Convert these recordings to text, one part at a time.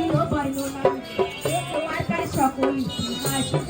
ছিল বর্ণনা। সে তোমার তার সকল ইতিহাস।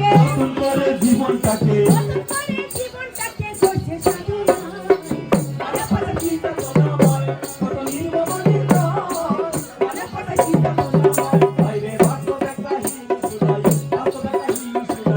নতুন করে জীবনটাকে।